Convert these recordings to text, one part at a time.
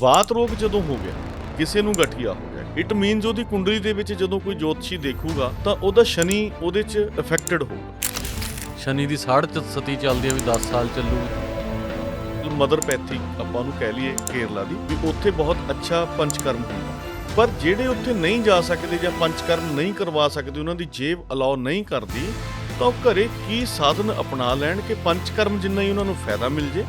ਵਾਤ ਰੋਗ ਜਦੋਂ ਹੋ ਗਿਆ ਕਿਸੇ ਨੂੰ ਗਠੀਆ ਹੋ ਗਿਆ ਇਟ ਮੀਨਸ ਉਹਦੀ ਕੁੰਡਲੀ ਦੇ ਵਿੱਚ ਜਦੋਂ ਕੋਈ ਜੋਤਸ਼ੀ ਦੇਖੂਗਾ ਤਾਂ ਉਹਦਾ ਸ਼ਨੀ ਉਹਦੇ 'ਚ ਅਫੈਕਟਡ ਹੋਊਗਾ। ਸ਼ਨੀ ਦੀ ਸਾੜ ਚ ਸਤੀ ਚੱਲਦੀ ਆ ਵੀ 10 ਸਾਲ ਚੱਲੂਗੀ। ਮਦਰ ਪੈਥੀ ਆਪਾਂ ਨੂੰ ਕਹਿ ਲਈਏ ਕੇਰਲਾ ਦੀ ਵੀ ਉੱਥੇ ਬਹੁਤ ਅੱਛਾ ਪੰਚਕਰਮ ਹੁੰਦਾ। ਪਰ ਜਿਹੜੇ ਉੱਥੇ ਨਹੀਂ ਜਾ ਸਕਦੇ ਜਾਂ ਪੰਚਕਰਮ ਨਹੀਂ ਕਰਵਾ ਸਕਦੇ ਉਹਨਾਂ ਦੀ ਜੇਬ ਅਲਾਉ ਨਹੀਂ ਕਰਦੀ ਤਾਂ ਉਹ ਘਰੇ ਕੀ ਸਾਧਨ ਅਪਣਾ ਲੈਣ ਕਿ ਪੰਚਕਰਮ ਜਿੰਨਾ ਹੀ ਉਹਨਾਂ ਨੂੰ ਫਾਇਦਾ ਮਿਲ ਜੇ?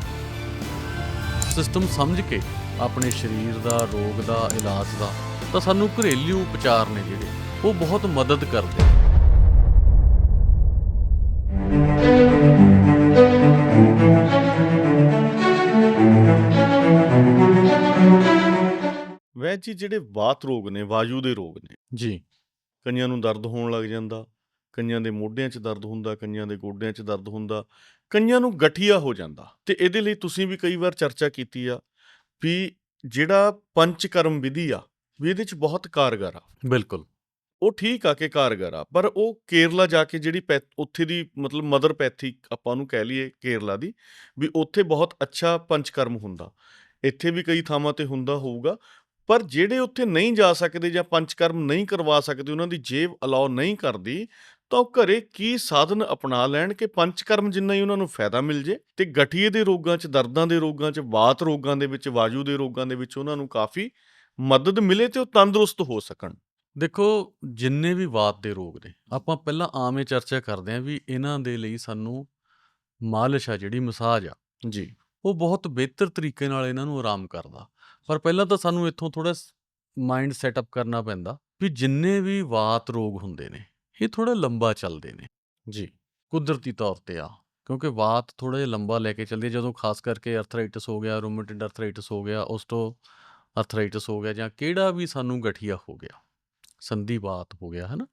ਸਿਸਟਮ ਸਮਝ ਕੇ ਆਪਣੇ ਸਰੀਰ ਦਾ ਰੋਗ ਦਾ ਇਲਾਜ ਦਾ ਤਾਂ ਸਾਨੂੰ ਘਰੇਲੂ ਉਪਚਾਰ ਨੇ ਜਿਹੜੇ ਉਹ ਬਹੁਤ ਮਦਦ ਕਰਦੇ। ਵੈਦ ਜੀ ਜਿਹੜੇ ਵਾਤ ਰੋਗ ਨੇ ਵਾਯੂ ਦੇ ਰੋਗ ਨੇ ਜੀ ਕਈਆਂ ਨੂੰ ਦਰਦ ਹੋਣ ਲੱਗ ਜਾਂਦਾ ਕਈਆਂ ਦੇ ਮੋਢਿਆਂ 'ਚ ਦਰਦ ਹੁੰਦਾ ਕਈਆਂ ਦੇ ਗੋਡਿਆਂ 'ਚ ਦਰਦ ਹੁੰਦਾ ਕਈਆਂ ਨੂੰ ਗਠੀਆ ਹੋ ਜਾਂਦਾ ਤੇ ਇਹਦੇ ਲਈ ਤੁਸੀਂ ਵੀ ਕਈ ਵਾਰ ਚਰਚਾ ਕੀਤੀ ਆ ਵੀ ਜਿਹੜਾ ਪੰਚਕਰਮ ਵਿਧੀ ਆ ਵੀ ਇਹਦੇ 'ਚ ਬਹੁਤ ਕਾਰਗਰ ਆ। ਬਿਲਕੁਲ। ਉਹ ਠੀਕ ਆ ਕਿ ਕਾਰਗਰ ਆ ਪਰ ਉਹ ਕੇਰਲਾ ਜਾ ਕੇ ਜਿਹੜੀ ਉੱਥੇ ਦੀ ਮਤਲਬ ਮਦਰ ਪੈਥੀ ਆਪਾਂ ਨੂੰ ਕਹਿ ਲਈਏ ਕੇਰਲਾ ਦੀ ਵੀ ਉੱਥੇ ਬਹੁਤ ਅੱਛਾ ਪੰਚਕਰਮ ਹੁੰਦਾ। ਇੱਥੇ ਵੀ ਕਈ ਥਾਵਾਂ ਤੇ ਹੁੰਦਾ ਹੋਊਗਾ ਪਰ ਜਿਹੜੇ ਉੱਥੇ ਨਹੀਂ ਜਾ ਸਕਦੇ ਜਾਂ ਪੰਚਕਰਮ ਨਹੀਂ ਕਰਵਾ ਸਕਦੇ ਉਹਨਾਂ ਦੀ ਜੇਬ ਅਲਾਉ ਨਹੀਂ ਕਰਦੀ ਤਾਂ ਉਹ ਘਰੇ ਕੀ ਸਾਧਨ ਅਪਣਾ ਲੈਣ ਕਿ ਪੰਚਕਰਮ ਜਿੰਨਾ ਹੀ ਉਹਨਾਂ ਨੂੰ ਫਾਇਦਾ ਮਿਲ ਜੇ ਤੇ ਗਠੀਏ ਦੇ ਰੋਗਾਂ 'ਚ ਦਰਦਾਂ ਦੇ ਰੋਗਾਂ 'ਚ ਵਾਤ ਰੋਗਾਂ ਦੇ ਵਿੱਚ ਵਾਯੂ ਦੇ ਰੋਗਾਂ ਦੇ ਵਿੱਚ ਉਹਨਾਂ ਨੂੰ ਕਾਫੀ ਮਦਦ ਮਿਲੇ ਤੇ ਉਹ ਤੰਦਰੁਸਤ ਹੋ ਸਕਣ। ਦੇਖੋ ਜਿੰਨੇ ਵੀ ਵਾਤ ਦੇ ਰੋਗ ਨੇ ਆਪਾਂ ਪਹਿਲਾਂ ਆਮ ਚਰਚਾ ਕਰਦੇ ਆਂ ਵੀ ਇਹਨਾਂ ਦੇ ਲਈ ਸਾਨੂੰ ਮਾਲਿਸ਼ ਆ ਜਿਹੜੀ ਮਸਾਜ ਆ। ਜੀ। ਉਹ ਬਹੁਤ ਬਿਹਤਰ ਤਰੀਕੇ ਨਾਲ ਇਹਨਾਂ ਨੂੰ ਆਰਾਮ ਕਰਦਾ। ਪਰ ਪਹਿਲਾਂ ਤਾਂ ਸਾਨੂੰ ਇੱਥੋਂ ਥੋੜਾ ਮਾਈਂਡ ਸੈਟਅਪ ਕਰਨਾ ਪੈਂਦਾ ਵੀ ਜਿੰਨੇ ਵੀ ਵਾਤ ਰੋਗ ਹੁੰਦੇ ਨੇ ਇਹ ਥੋੜਾ ਲੰਬਾ ਚੱਲਦੇ ਨੇ। ਜੀ। ਕੁਦਰਤੀ ਤੌਰ ਤੇ ਆ। ਕਿਉਂਕਿ ਵਾਤ ਥੋੜਾ ਜਿਹਾ ਲੰਬਾ ਲੈ ਕੇ ਚੱਲਦੀ ਹੈ। ਜਦੋਂ ਖਾਸ ਕਰਕੇ ਅਰਥਰਾਈਟਿਸ ਹੋ ਗਿਆ ਰੂਮੇਟਿਡ ਅਰਥਰਾਈਟਿਸ ਹੋ ਗਿਆ ਉਸ ਤੋਂ ਅਰਥਰਾਈਟਿਸ ਹੋ ਗਿਆ ਜਾਂ ਕਿਹੜਾ ਵੀ ਸਾਨੂੰ ਗਠੀਆ ਹੋ ਗਿਆ ਸੰਧੀ ਵਾਤ ਹੋ ਗਿਆ ਹੈ ਨਾ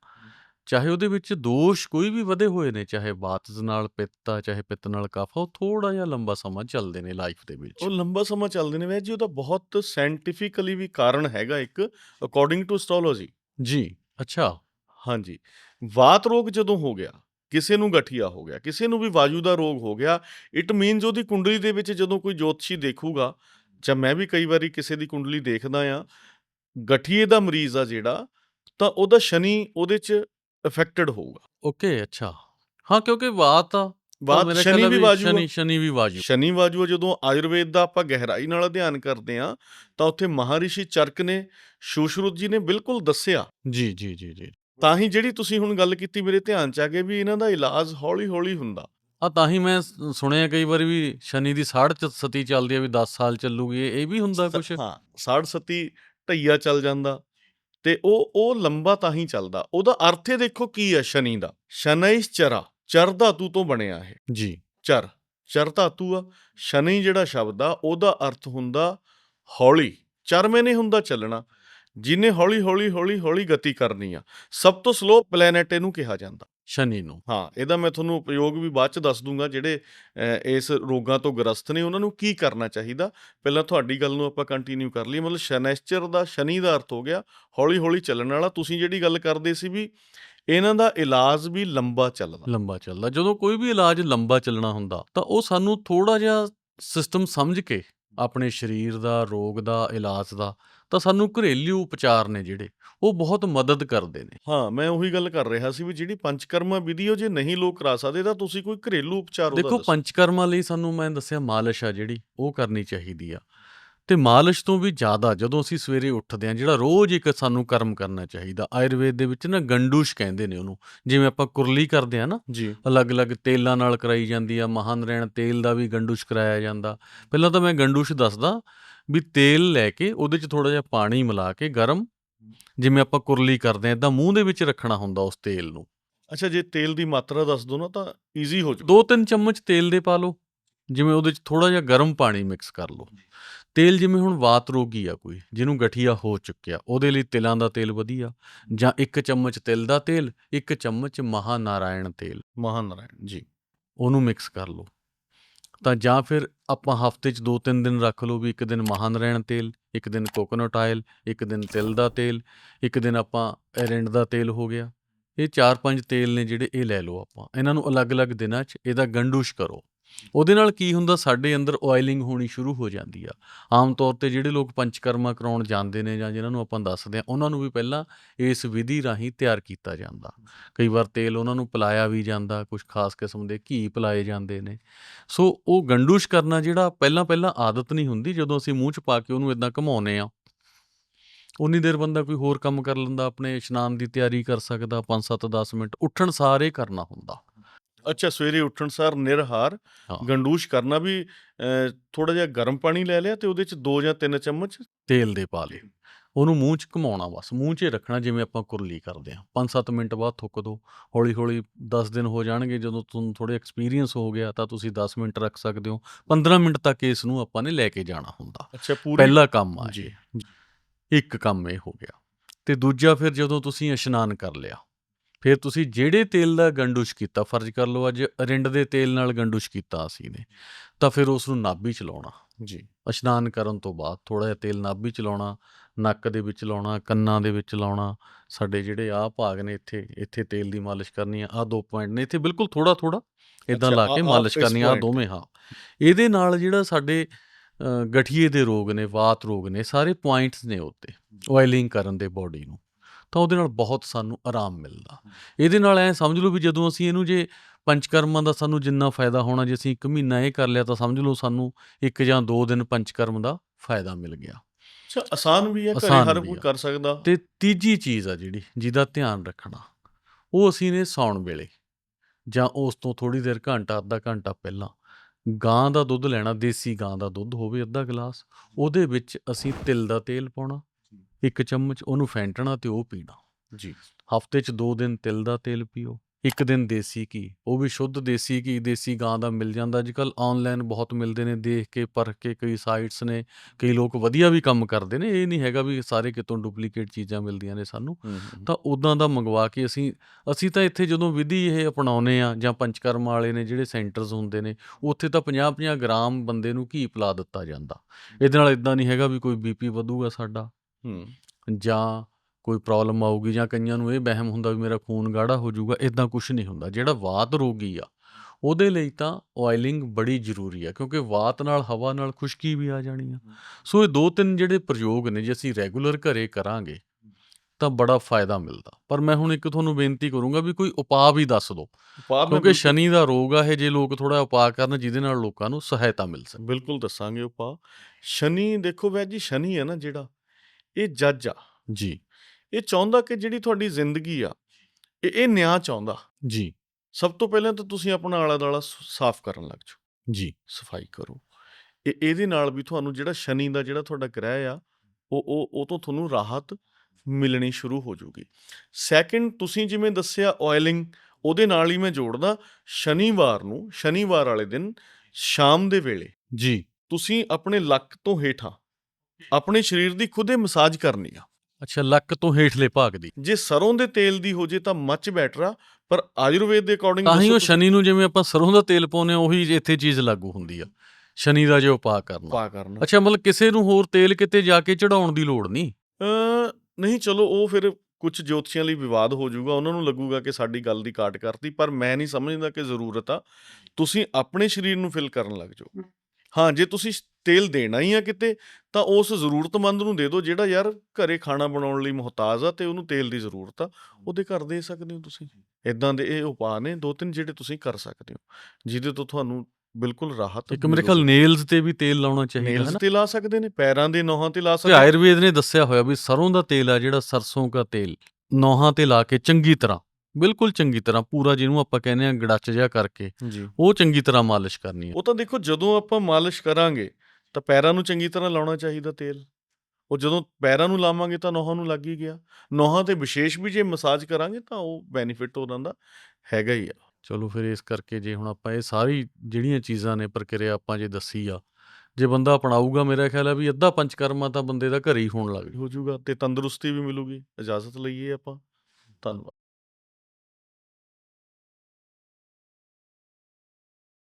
ਚਾਹੇ ਉਹਦੇ ਵਿੱਚ ਦੋਸ਼ ਕੋਈ ਵੀ ਵਧੇ ਹੋਏ ਨੇ ਚਾਹੇ ਦੇ ਨਾਲ ਪਿੱਤ ਆ ਚਾਹੇ ਪਿੱਤ ਨਾਲ ਕਫ ਆ ਉਹ ਥੋੜਾ ਜਿਹਾ ਲੰਬਾ ਸਮਾਂ ਚੱਲਦੇ ਨੇ ਲਾਈਫ ਦੇ ਵਿੱਚ। ਉਹ ਲੰਬਾ ਸਮਾਂ ਚੱਲਦੇ ਨੇ ਵੈਦ ਜੀ ਉਹਦਾ ਬਹੁਤ ਸਾਇੰਟੀਫਿਕਲੀ ਵੀ ਕਾਰਨ ਹੈਗਾ ਇੱਕ ਅਕੋਰਡਿੰਗ ਟੂ ਐਸਟ੍ਰੋਲੋਜੀ ਜੀ। ਅੱਛਾ। ਹਾਂਜੀ ਵਾਤ ਰੋਗ ਜਦੋਂ ਹੋ ਗਿਆ ਕਿਸੇ ਨੂੰ ਗਠੀਆ ਹੋ ਗਿਆ ਕਿਸੇ ਨੂੰ ਵੀ ਵਾਯੂ ਦਾ ਰੋਗ ਹੋ ਗਿਆ ਇਟ ਮੀਨਸ ਉਹਦੀ ਕੁੰਡਲੀ ਦੇ ਵਿੱਚ ਜਦੋਂ ਕੋਈ ਜੋਤਸ਼ੀ ਦੇਖੂਗਾ ਜਾਂ ਮੈਂ ਵੀ ਕਈ ਵਾਰੀ ਕਿਸੇ ਦੀ ਕੁੰਡਲੀ ਦੇਖਦਾ ਆ ਗਠੀਏ ਦਾ ਮਰੀਜ਼ ਆ ਜਿਹੜਾ ਤਾਂ ਉਹਦਾ ਸ਼ਨੀ ਉਹਦੇ 'ਚ ਅਫੈਕਟਡ ਹੋਊਗਾ। ਓਕੇ ਅੱਛਾ। ਹਾਂ ਕਿਉਂਕਿ ਵਾਤ ਆ ਸ਼ਨੀ ਵੀ ਆ। ਸ਼ਨੀ ਸ਼ਨੀ ਵੀ ਵਾਜੂ ਸ਼ਨੀ ਵਾਜੂ ਜਦੋਂ ਆਯੁਰਵੇਦ ਦਾ ਆਪਾਂ ਗਹਿਰਾਈ ਨਾਲ ਅਧਿਐਨ ਕਰਦੇ ਆ ਤਾਂ ਉੱਥੇ ਮਹਾਰਿਸ਼ੀ ਚਰਕ ਨੇ ਸ਼ੂਸ਼ਰੁਤ ਜੀ ਨੇ ਬਿਲਕੁਲ ਦੱਸਿਆ। ਜੀ ਜੀ ਜੀ ਜੀ। ਤਾਂ ਹੀ ਜਿਹੜੀ ਤੁਸੀਂ ਹੁਣ ਗੱਲ ਕੀਤੀ ਮੇਰੇ ਧਿਆਨ ਚ ਆ ਗਈ ਵੀ ਇਹਨਾਂ ਦਾ ਇਲਾਜ ਹੌਲੀ-ਹੌਲੀ ਹੁੰਦਾ। ਆ ਤਾਂ ਹੀ ਮੈਂ ਸੁਣਿਆ ਕਈ ਵਾਰੀ ਵੀ ਸ਼ਨੀ ਦੀ ਸਾੜ ਚ ਸਤੀ ਚੱਲਦੀ ਆ ਵੀ 10 ਸਾਲ ਚੱਲੂਗੀ ਇਹ ਵੀ ਹੁੰਦਾ ਕੁਝ ਹਾਂ ਸਾੜ ਸਤੀ ਢਈਆ ਚੱਲ ਜਾਂਦਾ ਤੇ ਉਹ ਉਹ ਲੰਬਾ ਤਾਂ ਹੀ ਚੱਲਦਾ। ਉਹਦਾ ਅਰਥ ਇਹ ਦੇਖੋ ਕੀ ਹੈ ਸ਼ਨੀ ਦਾ? ਸ਼ਨੈਸ਼ ਚਰਾ ਚਰ ਧਾਤੂ ਤੋਂ ਬਣਿਆ ਇਹ। ਜੀ। ਚਰ ਚਰ ਧਾਤੂ ਆ। ਸ਼ਨੀ ਜਿਹੜਾ ਸ਼ਬਦ ਆ ਉਹਦਾ ਅਰਥ ਹੁੰਦਾ ਹੌਲੀ। ਚਰ ਮੈਨੇ ਹੁੰਦਾ ਚੱਲਣਾ। ਜਿਹਨੇ ਹੌਲੀ ਹੌਲੀ ਹੌਲੀ ਹੌਲੀ ਗਤੀ ਕਰਨੀ ਆ ਸਭ ਤੋਂ ਸਲੋ ਪਲੈਨਟ ਇਹਨੂੰ ਕਿਹਾ ਜਾਂਦਾ। ਸ਼ਨੀ ਨੂੰ। ਹਾਂ ਇਹਦਾ ਮੈਂ ਤੁਹਾਨੂੰ ਉਪਯੋਗ ਵੀ ਬਾਅਦ ਚ ਦੱਸ ਦੂੰਗਾ ਜਿਹੜੇ ਇਸ ਰੋਗਾਂ ਤੋਂ ਗ੍ਰਸਤ ਨੇ ਉਹਨਾਂ ਨੂੰ ਕੀ ਕਰਨਾ ਚਾਹੀਦਾ? ਪਹਿਲਾਂ ਤੁਹਾਡੀ ਗੱਲ ਨੂੰ ਆਪਾਂ ਕੰਟੀਨਿਊ ਕਰ ਲਈਏ ਮਤਲਬ ਸ਼ਨੈਸ਼ਚਰ ਦਾ ਸ਼ਨੀ ਦਾ ਅਰਥ ਹੋ ਗਿਆ ਹੌਲੀ ਹੌਲੀ ਚੱਲਣ ਵਾਲਾ। ਤੁਸੀਂ ਜਿਹੜੀ ਗੱਲ ਕਰਦੇ ਸੀ ਵੀ ਇਹਨਾਂ ਦਾ ਇਲਾਜ ਵੀ ਲੰਬਾ ਚੱਲਦਾ। ਲੰਬਾ ਚੱਲਦਾ। ਜਦੋਂ ਕੋਈ ਵੀ ਇਲਾਜ ਲੰਬਾ ਚੱਲਣਾ ਹੁੰਦਾ ਤਾਂ ਉਹ ਸਾਨੂੰ ਥੋੜਾ ਜਿਹਾ ਸਿਸਟਮ ਸਮਝ ਕੇ ਆਪਣੇ ਸਰੀਰ ਦਾ ਰੋਗ ਦਾ ਇਲਾਜ ਦਾ ਤਾਂ ਸਾਨੂੰ ਘਰੇਲੂ ਉਪਚਾਰ ਨੇ ਜਿਹੜੇ ਉਹ ਬਹੁਤ ਮਦਦ ਕਰਦੇ ਨੇ ਹਾਂ ਮੈਂ ਉਹੀ ਗੱਲ ਕਰ ਰਿਹਾ ਸੀ ਵੀ ਜਿਹੜੀ ਪੰਚਕਰਮਾ ਵਿਧੀ ਉਹ ਜੇ ਨਹੀਂ ਲੋਕ ਕਰਾ ਸਕਦੇ ਤਾਂ ਤੁਸੀਂ ਕੋਈ ਘਰੇਲੂ ਉਪਚਾਰ ਉਹਦਾ ਦੇਖੋ। ਪੰਚਕਰਮਾਂ ਲਈ ਸਾਨੂੰ ਮੈਂ ਦੱਸਿਆ ਮਾਲਿਸ਼ ਆ ਜਿਹੜੀ ਉਹ ਕਰਨੀ ਚਾਹੀਦੀ ਆ ਤੇ ਮਾਲਿਸ਼ ਤੋਂ ਵੀ ਜ਼ਿਆਦਾ ਜਦੋਂ ਅਸੀਂ ਸਵੇਰੇ ਉੱਠਦੇ ਆ ਜਿਹੜਾ ਰੋਜ਼ ਇੱਕ ਸਾਨੂੰ ਕਰਮ ਕਰਨਾ ਚਾਹੀਦਾ ਆਯੁਰਵੇਦ ਦੇ ਵਿੱਚ ਨਾ ਗੰਡੂਸ਼ ਕਹਿੰਦੇ ਨੇ ਉਹਨੂੰ ਜਿਵੇਂ ਆਪਾਂ ਕੁਰਲੀ ਕਰਦੇ ਆ ਨਾ ਜੀ। ਅਲੱਗ-ਅਲੱਗ ਤੇਲਾਂ ਨਾਲ ਕਰਾਈ ਜਾਂਦੀ ਆ ਮਹਾਨਰੈਣ ਤੇਲ ਦਾ ਵੀ ਗੰਡੂਸ਼ ਕਰਾਇਆ ਜਾਂਦਾ। ਪਹਿਲਾਂ ਤਾਂ ਮੈਂ ਗੰਡੂਸ਼ ਦੱਸਦਾ ਵੀ ਤੇਲ ਲੈ ਕੇ ਉਹਦੇ 'ਚ ਥੋੜਾ ਜਿਹਾ ਪਾਣੀ ਮਿਲਾ ਕੇ ਗਰਮ ਜਿਵੇਂ ਆਪਾਂ ਕੁਰਲੀ ਕਰਦੇ ਆ ਤਾਂ ਮੂੰਹ ਦੇ ਵਿੱਚ ਰੱਖਣਾ ਹੁੰਦਾ ਉਸ ਤੇਲ ਨੂੰ। ਅੱਛਾ ਜੇ ਤੇਲ ਦੀ ਮਾਤਰਾ ਦੱਸ ਦੋ ਨਾ ਤਾਂ ਈਜ਼ੀ ਹੋ ਜਾਊ ਦੋ ਤਿੰਨ ਚਮਚ ਤੇਲ ਦੇ ਪਾ ਲਓ ਜਿਵੇਂ ਉਹਦੇ 'ਚ ਥੋੜਾ ਜਿਹਾ ਗਰਮ ਪਾਣੀ ਮਿਕਸ ਕਰ ਲਓ। ਤੇਲ ਜਿਵੇਂ ਹੁਣ ਵਾਤ ਰੋਗੀ ਆ ਕੋਈ ਜਿਹਨੂੰ ਗਠੀਆ ਹੋ ਚੁੱਕਿਆ ਉਹਦੇ ਲਈ ਤਿਲਾਂ ਦਾ ਤੇਲ ਵਧੀਆ ਜਾਂ ਇੱਕ ਚਮਚ ਤਿਲ ਦਾ ਤੇਲ ਇੱਕ ਚਮਚ ਮਹਾਨਾਰਾਇਣ ਤੇਲ। ਮਹਾਨਾਰਾਇਣ ਜੀ। ਉਹਨੂੰ ਮਿਕਸ ਕਰ ਲਓ। ਤਾਂ ਜਾਂ ਫਿਰ ਆਪਾਂ ਹਫ਼ਤੇ 'ਚ 2-3 ਦਿਨ ਰੱਖ ਲਓ ਵੀ ਇੱਕ ਦਿਨ ਮਹਾਨਰੈਣ ਤੇਲ ਇੱਕ ਦਿਨ ਕੋਕੋਨਟ ਆਇਲ ਇੱਕ ਦਿਨ ਤਿਲ ਦਾ ਤੇਲ ਇੱਕ ਦਿਨ ਆਪਾਂ ਐਰੰਡ ਦਾ ਤੇਲ ਹੋ ਗਿਆ। ਇਹ 4-5 ਤੇਲ ਨੇ ਜਿਹੜੇ ਇਹ ਲੈ ਲਓ ਆਪਾਂ। ਇਹਨਾਂ ਨੂੰ ਅਲੱਗ-ਅਲੱਗ ਦਿਨਾਂ 'ਚ ਇਹਦਾ ਗੰਡੂਸ਼ ਕਰੋ। ਉਹਦੇ ਨਾਲ ਕੀ ਹੁੰਦਾ, ਸਾਡੇ ਅੰਦਰ ਆਇਲਿੰਗ ਹੋਣੀ ਸ਼ੁਰੂ ਹੋ ਜਾਂਦੀ ਆ। ਆਮ ਤੌਰ ਤੇ ਜਿਹੜੇ ਲੋਕ ਪੰਚਕਰਮਾ ਕਰਾਉਣ ਜਾਂਦੇ ਨੇ ਜਾਂ ਜਿਨ੍ਹਾਂ ਨੂੰ ਆਪਾਂ ਦੱਸਦੇ ਆ ਉਹਨਾਂ ਨੂੰ ਵੀ ਪਹਿਲਾਂ ਇਸ ਵਿਧੀ ਰਾਹੀਂ ਤਿਆਰ ਕੀਤਾ ਜਾਂਦਾ। ਕਈ ਵਾਰ ਤੇਲ ਉਹਨਾਂ ਨੂੰ ਪਿਲਾਇਆ ਵੀ ਜਾਂਦਾ ਕੁਝ ਖਾਸ ਕਿਸਮ ਦੇ ਘੀ ਪਿਲਾਏ ਜਾਂਦੇ ਨੇ। ਸੋ ਉਹ ਗੰਡੂਸ਼ ਕਰਨਾ ਜਿਹੜਾ ਪਹਿਲਾਂ ਪਹਿਲਾਂ ਆਦਤ ਨਹੀਂ ਹੁੰਦੀ, ਜਦੋਂ ਅਸੀਂ ਮੂੰਹ 'ਚ ਪਾ ਕੇ ਉਹਨੂੰ ਇਦਾਂ ਘਮਾਉਂਦੇ ਆ ਉਨੀ ਦੇਰ ਬੰਦਾ ਕੋਈ ਹੋਰ ਕੰਮ ਕਰ ਲੈਂਦਾ, ਆਪਣੇ ਇਸ਼ਨਾਨ ਦੀ ਤਿਆਰੀ ਕਰ ਸਕਦਾ 5 7 10 ਮਿੰਟ ਉੱਠਣ ਸਾਰੇ ਕਰਨਾ ਹੁੰਦਾ। ਅੱਛਾ ਸਵੇਰੇ ਉੱਠਣ ਸਾਰ ਨਿਰਹਾਰ। ਗੰਡੂਸ਼ ਕਰਨਾ ਵੀ ਥੋੜਾ ਜਿਹਾ ਗਰਮ ਪਾਣੀ ਲੈ ਲਿਆ ਤੇ ਉਹਦੇ ਚ 2 ਜਾਂ 3 ਚਮਚ ਤੇਲ ਦੇ ਪਾ ਲਏ। ਉਹਨੂੰ ਮੂੰਹ 'ਚ ਘਮਾਉਣਾ ਬਸ ਮੂੰਹ 'ਚ ਰੱਖਣਾ ਜਿਵੇਂ ਆਪਾਂ ਕੁਰਲੀ ਕਰਦੇ ਆ 5-7 ਮਿੰਟ ਬਾਅਦ ਥੁੱਕ ਦੋ ਹੌਲੀ ਹੌਲੀ 10 ਦਿਨ ਹੋ ਜਾਣਗੇ ਜਦੋਂ ਤੁਹਾਨੂੰ ਥੋੜੇ ਐਕਸਪੀਰੀਅੰਸ ਹੋ ਗਿਆ ਤਾਂ ਤੁਸੀਂ 10 ਮਿੰਟ ਰੱਖ ਸਕਦੇ ਹੋ। 15 ਮਿੰਟ ਤੱਕ ਇਸ ਨੂੰ ਆਪਾਂ ਨੇ ਲੈ ਕੇ ਜਾਣਾ ਹੁੰਦਾ। ਅੱਛਾ ਪੂਰੀ ਪਹਿਲਾ ਕੰਮ ਆ ਜੀ। ਇੱਕ ਕੰਮ ਇਹ ਹੋ ਗਿਆ। ਤੇ ਦੂਜਾ ਫਿਰ ਜਦੋਂ ਤੁਸੀਂ ਇਸ਼ਨਾਨ ਕਰ ਲਿਆ ਫਿਰ ਤੁਸੀਂ ਜਿਹੜੇ ਤੇਲ ਦਾ ਗੰਡੁਸ਼ ਕੀਤਾ ਫਰਜ਼ ਕਰ ਲਓ ਅੱਜ ਰਿੰਡ ਦੇ ਤੇਲ ਨਾਲ ਗੰਡੁਸ਼ ਕੀਤਾ ਅਸੀਂ ਨੇ ਤਾਂ ਫਿਰ ਉਸ ਨੂੰ ਨਾਭੀ ਚ ਲਾਉਣਾ। ਜੀ। ਇਸ਼ਨਾਨ ਕਰਨ ਤੋਂ ਬਾਅਦ ਥੋੜਾ ਜਿਹਾ ਤੇਲ ਨਾਭੀ ਚ ਲਾਉਣਾ ਨੱਕ ਦੇ ਵਿੱਚ ਲਾਉਣਾ ਕੰਨਾਂ ਦੇ ਵਿੱਚ ਲਾਉਣਾ ਸਾਡੇ ਜਿਹੜੇ ਆਹ ਭਾਗ ਨੇ ਇੱਥੇ ਇੱਥੇ ਤੇਲ ਦੀ ਮਾਲਿਸ਼ ਕਰਨੀ ਆ ਆ ਦੋ ਪੁਆਇੰਟ ਨੇ ਇੱਥੇ ਬਿਲਕੁਲ ਥੋੜਾ ਥੋੜਾ ਇਦਾਂ ਲਾ ਆਹ- ਕੇ ਆਹ ਮਾਲਿਸ਼ ਕਰਨੀ ਆ ਆਹ ਦੋਵੇਂ ਹਾਂ। ਇਹਦੇ ਨਾਲ ਜਿਹੜਾ ਸਾਡੇ ਗਠੀਏ ਦੇ ਰੋਗ ਨੇ ਵਾਤ ਰੋਗ ਨੇ ਸਾਰੇ ਪੁਆਇੰਟਸ ਨੇ ਉੱਤੇ ਆਇਲਿੰਗ ਕਰਨ ਦੇ ਬਾਡੀ ਨੂੰ। ਤਾਂ ਉਹਦੇ ਨਾਲ ਬਹੁਤ ਸਾਨੂੰ ਆਰਾਮ ਮਿਲਦਾ। ਇਹਦੇ ਨਾਲ ਐ ਸਮਝ ਲਓ ਵੀ ਜਦੋਂ ਅਸੀਂ ਇਹਨੂੰ ਜੇ ਪੰਚਕਰਮਾਂ ਦਾ ਸਾਨੂੰ ਜਿੰਨਾ ਫਾਇਦਾ ਹੋਣਾ ਜੇ ਅਸੀਂ ਇੱਕ ਮਹੀਨਾ ਇਹ ਕਰ ਲਿਆ ਤਾਂ ਸਮਝ ਲਓ ਸਾਨੂੰ ਇੱਕ ਜਾਂ ਦੋ ਦਿਨ ਪੰਚਕਰਮ ਦਾ ਫਾਇਦਾ ਮਿਲ ਗਿਆ। ਅੱਛਾ ਆਸਾਨ ਵੀ ਹੈ ਘਰੇ ਹਰ ਕੋਈ। ਕਰ ਸਕਦਾ। ਤੇ ਤੀਜੀ ਚੀਜ਼ ਆ ਜਿਹੜੀ ਜਿਹਦਾ ਧਿਆਨ ਰੱਖਣਾ ਉਹ ਅਸੀਂ ਨੇ ਸੌਣ ਵੇਲੇ ਜਾਂ ਉਸ ਤੋਂ ਥੋੜੀ ਦੇਰ ਘੰਟਾ ਅੱਧਾ ਘੰਟਾ ਪਹਿਲਾਂ ਗਾਂ ਦਾ ਦੁੱਧ ਲੈਣਾ ਦੇਸੀ ਗਾਂ ਦਾ ਦੁੱਧ ਹੋਵੇ ਅੱਧਾ ਗਲਾਸ ਉਹਦੇ ਵਿੱਚ ਅਸੀਂ ਤਿਲ ਦਾ ਤੇਲ ਪਾਉਣਾ ਇੱਕ ਚਮਚ ਉਹਨੂੰ ਫੈਂਟਣਾ ਤੇ ਉਹ ਪੀਣਾ। ਜੀ। ਹਫ਼ਤੇ 'ਚ 2 ਦਿਨ ਤਿਲ ਦਾ ਤੇਲ ਪੀਓ ਇੱਕ ਦਿਨ ਦੇਸੀ ਘੀ। ਉਹ ਵੀ ਸ਼ੁੱਧ ਦੇਸੀ ਘੀ ਦੇਸੀ ਗਾਂ ਦਾ ਮਿਲ ਜਾਂਦਾ। ਅੱਜ ਕੱਲ ਆਨਲਾਈਨ ਬਹੁਤ ਮਿਲਦੇ ਨੇ ਦੇਖ ਕੇ ਪਰਖ ਕੇ ਕਈ ਸਾਈਟਸ ਨੇ ਕਈ ਲੋਕ ਵਧੀਆ ਵੀ ਕੰਮ ਕਰਦੇ ਨੇ। ਇਹ ਨਹੀਂ ਹੈਗਾ ਵੀ ਸਾਰੇ ਕਿਤੋਂ ਡੁਪਲੀਕੇਟ ਚੀਜ਼ਾਂ ਮਿਲਦੀਆਂ ਨੇ ਸਾਨੂੰ। ਤਾਂ ਉਦਾਂ ਦਾ ਮੰਗਵਾ ਕੇ ਅਸੀਂ ਅਸੀਂ ਤਾਂ ਇੱਥੇ ਜਦੋਂ ਵਿਧੀ ਇਹ ਅਪਣਾਉਨੇ ਆ ਜਾਂ ਪੰਚਕਰਮ ਵਾਲੇ ਨੇ ਜਿਹੜੇ ਸੈਂਟਰਸ ਹੁੰਦੇ ਨੇ ਉੱਥੇ ਤਾਂ 50-50 ਗ੍ਰਾਮ ਬੰਦੇ ਨੂੰ ਘੀ ਪਿਲਾ ਦਿੱਤਾ ਜਾਂਦਾ। ਇਹਦੇ ਨਾਲ ਇਦਾਂ ਨਹੀਂ ਹੈਗਾ ਵੀ ਕੋਈ ਬੀਪੀ ਵਧੂਗਾ ਸਾਡਾ। ਜਾਂ ਕੋਈ ਪ੍ਰੋਬਲਮ ਆਊਗੀ ਜਾਂ ਕਈਆਂ ਨੂੰ ਇਹ ਵਹਿਮ ਹੁੰਦਾ ਵੀ ਮੇਰਾ ਖੂਨ ਗਾੜਾ ਹੋ ਜਾਊਗਾ ਇਦਾਂ ਕੁਝ ਨਹੀਂ ਹੁੰਦਾ। ਜਿਹੜਾ ਵਾਤ ਰੋਗੀ ਆ ਉਹਦੇ ਲਈ ਤਾਂ ਆਇਲਿੰਗ ਬੜੀ ਜ਼ਰੂਰੀ ਆ ਕਿਉਂਕਿ ਵਾਤ ਨਾਲ ਹਵਾ ਨਾਲ ਖੁਸ਼ਕੀ ਵੀ ਆ ਜਾਣੀ ਆ। ਸੋ ਇਹ ਦੋ ਤਿੰਨ ਜਿਹੜੇ ਪ੍ਰਯੋਗ ਨੇ ਜੇ ਅਸੀਂ ਰੈਗੂਲਰ ਘਰੇ ਕਰਾਂਗੇ ਤਾਂ ਬੜਾ ਫਾਇਦਾ ਮਿਲਦਾ। ਪਰ ਮੈਂ ਹੁਣ ਇੱਕ ਤੁਹਾਨੂੰ ਬੇਨਤੀ ਕਰੂੰਗਾ ਵੀ ਕੋਈ ਉਪਾਅ ਵੀ ਦੱਸ ਦਿਓ ਕਿਉਂਕਿ ਸ਼ਨੀ ਦਾ ਰੋਗ ਆ ਇਹ ਜੇ ਲੋਕ ਥੋੜਾ ਉਪਾਅ ਕਰਨ ਜਿਹਦੇ ਨਾਲ ਲੋਕਾਂ ਨੂੰ ਸਹਾਇਤਾ ਮਿਲ ਸਕੇ। ਬਿਲਕੁਲ ਦੱਸਾਂਗੇ ਉਪਾਅ। ਸ਼ਨੀ ਦੇਖੋ ਵੈ ਜੀ ਸ਼ਨੀ ਹੈ ਨਾ ਜਿਹੜਾ ਇਹ ਜੱਜ ਆ। ਜੀ। ਇਹ ਚਾਹੁੰਦਾ ਕਿ ਜਿਹੜੀ ਤੁਹਾਡੀ ਜ਼ਿੰਦਗੀ ਆ ਇਹ ਇਹ ਨਿਆਂ ਚਾਹੁੰਦਾ। ਜੀ। ਸਭ ਤੋਂ ਪਹਿਲਾਂ ਤਾਂ ਤੁਸੀਂ ਆਪਣਾ ਆਲਾ ਦਾਲਾ ਸਾਫ਼ ਕਰਨ ਲੱਗ ਜਾਓ। ਜੀ। ਸਫ਼ਾਈ ਕਰੋ। ਇਹ ਇਹਦੇ ਨਾਲ ਵੀ ਤੁਹਾਨੂੰ ਜਿਹੜਾ ਸ਼ਨੀ ਦਾ ਜਿਹੜਾ ਤੁਹਾਡਾ ਗ੍ਰਹਿ ਆ ਉਹ ਉਹ ਉਹ ਤੋਂ ਤੁਹਾਨੂੰ ਰਾਹਤ ਮਿਲਣੀ ਸ਼ੁਰੂ ਹੋ ਜਾਊਗੀ। ਸੈਕਿੰਡ ਤੁਸੀਂ ਜਿਵੇਂ ਦੱਸਿਆ ਆਇਲਿੰਗ ਉਹਦੇ ਨਾਲ ਹੀ ਮੈਂ ਜੋੜਦਾ ਸ਼ਨੀਵਾਰ ਨੂੰ ਸ਼ਨੀਵਾਰ ਵਾਲੇ ਦਿਨ ਸ਼ਾਮ ਦੇ ਵੇਲੇ ਜੀ। ਤੁਸੀਂ ਆਪਣੇ ਲੱਕ ਤੋਂ ਹੇਠਾਂ ਆਪਣੇ ਸਰੀਰ ਦੀ ਖੁਦੇ ਮਸਾਜ ਕਰਨੀ ਆ। ਅੱਛਾ ਲੱਕ ਤੋਂ ਹੇਠਲੇ ਭਾਗ ਦੀ। ਜੇ ਸਰੋਂ ਦੇ ਤੇਲ ਦੀ ਹੋ ਜੇ ਤਾਂ ਮੱਚ ਬੈਟਰ ਆ ਪਰ ਆਯੁਰਵੇਦ ਦੇ ਅਕੋਰਡਿੰਗ ਤਾਂ ਹੀ ਉਹ ਸ਼ਨੀ ਨੂੰ ਜਿਵੇਂ ਆਪਾਂ ਸਰੋਂ ਦਾ ਤੇਲ ਪਾਉਨੇ ਉਹੀ ਇੱਥੇ ਚੀਜ਼ ਲਾਗੂ ਹੁੰਦੀ ਆ। ਸ਼ਨੀ ਦਾ ਜੇ ਉਪਾਅ ਕਰਨਾ। ਪਾ ਕਰਨਾ। ਅੱਛਾ ਮਤਲਬ ਕਿਸੇ ਨੂੰ ਹੋਰ ਤੇਲ ਕਿਤੇ ਜਾ ਕੇ ਚੜਾਉਣ ਦੀ ਲੋੜ ਨਹੀਂ? ਅ ਨਹੀਂ ਚਲੋ ਉਹ ਫਿਰ ਕੁਝ ਜੋਤਸ਼ੀਆਂ ਲਈ ਵਿਵਾਦ ਹੋ ਜਾਊਗਾ ਉਹਨਾਂ ਨੂੰ ਲੱਗੂਗਾ ਕਿ ਸਾਡੀ ਗੱਲ ਦੀ ਕਾਟ ਕਰਤੀ ਪਰ ਮੈਂ ਨਹੀਂ ਸਮਝਦਾ ਕਿ ਜ਼ਰੂਰਤ ਆ। ਤੁਸੀਂ ਆਪਣੇ ਸਰੀਰ ਨੂੰ ਫਿਲ ਕਰਨ ਲੱਗ ਜਾਓ। ਹਾਂ ਜੇ ਤੁਸੀਂ ਤੇਲ ਦੇਣਾ ਹੀ ਆ ਕਿਤੇ ਤਾਂ ਉਸ ਜ਼ਰੂਰਤਮੰਦ ਨੂੰ ਦੇ ਦਿਓ ਜਿਹੜਾ ਯਾਰ ਘਰੇ ਖਾਣਾ ਬਣਾਉਣ ਲਈ ਮੁਹਤਾਜ ਆ ਤੇ ਉਹਨੂੰ ਤੇਲ ਦੀ ਜ਼ਰੂਰਤ ਆ ਉਹਦੇ ਘਰ ਦੇ ਸਕਦੇ ਹੋ ਤੁਸੀਂ। ਇਦਾਂ ਦੇ ਇਹ ਉਪਾਅ ਨੇ ਦੋ ਤਿੰਨ ਜਿਹੜੇ ਤੁਸੀਂ ਕਰ ਸਕਦੇ ਹੋ ਜਿਹਦੇ ਤੋਂ ਤੁਹਾਨੂੰ ਬਿਲਕੁਲ ਰਾਹਤ ਇੱਕ ਮੇਰੇ ਖਿਆਲ ਨੇਲਸ ਤੇ ਵੀ ਤੇਲ ਲਾਉਣਾ ਚਾਹੀਦਾ ਹੈ ਨੇਲਸ ਨਾ ਤੇ ਲਾ ਸਕਦੇ ਨੇ ਪੈਰਾਂ ਦੇ ਨੋਹਾਂ ਤੇ ਲਾ ਸਕਦੇ ਆਯੁਰਵੇਦ ਨੇ ਦੱਸਿਆ ਹੋਇਆ ਵੀ ਸਰੋਂ ਦਾ ਤੇਲ ਆ ਜਿਹੜਾ ਸਰਸੋਂ ਦਾ ਤੇਲ ਨੋਹਾਂ ਤੇ ਲਾ ਕੇ ਚੰਗੀ ਤਰ੍ਹਾਂ ਬਿਲਕੁਲ ਚੰਗੀ ਤਰ੍ਹਾਂ ਪੂਰਾ ਜਿਹਨੂੰ ਆਪਾਂ ਕਹਿੰਦੇ ਆ ਗੜੱਚ ਜਿਹਾ ਕਰਕੇ ਉਹ ਚੰਗੀ ਤਰ੍ਹਾਂ ਮਾਲਿਸ਼ ਕਰਨੀ ਹੈ। ਉਹ ਤਾਂ ਦੇਖੋ ਜਦੋਂ ਆਪਾਂ ਮਾਲਿਸ਼ ਕਰਾਂਗੇ ਤਾਂ ਪੈਰਾਂ ਨੂੰ ਚੰਗੀ ਤਰ੍ਹਾਂ ਲਾਉਣਾ ਚਾਹੀਦਾ ਤੇਲ। ਉਹ ਜਦੋਂ ਪੈਰਾਂ ਨੂੰ ਲਾਵਾਂਗੇ ਤਾਂ ਨੋਹਾਂ ਨੂੰ ਲੱਗ ਹੀ ਗਿਆ। ਨੋਹਾਂ ਤੇ ਵਿਸ਼ੇਸ਼ ਵੀ ਜੇ ਮਸਾਜ ਕਰਾਂਗੇ ਤਾਂ ਉਹ ਬੈਨੀਫਿਟ ਉਹਨਾਂ ਦਾ ਹੈਗਾ ਹੀ ਆ। ਚਲੋ ਫਿਰ ਇਸ ਕਰਕੇ ਜੇ ਹੁਣ ਆਪਾਂ ਇਹ ਸਾਰੀ ਜਿਹੜੀਆਂ ਚੀਜ਼ਾਂ ਨੇ ਪ੍ਰਕਿਰਿਆ ਆਪਾਂ ਜੇ ਦੱਸੀ ਆ ਜੇ ਬੰਦਾ ਅਪਣਾਊਗਾ ਮੇਰਾ ਖਿਆਲ ਹੈ ਵੀ ਅੱਧਾ ਪੰਚਕਰਮਾ ਤਾਂ ਬੰਦੇ ਦਾ ਘਰੇ ਹੀ ਹੋਣ ਲੱਗ ਹੋ ਜਾਊਗਾ ਤੇ ਤੰਦਰੁਸਤੀ ਵੀ ਮਿਲੂਗੀ। ਇਜਾਜ਼ਤ ਲਈਏ ਆਪਾਂ। ਧੰਨਵਾਦ।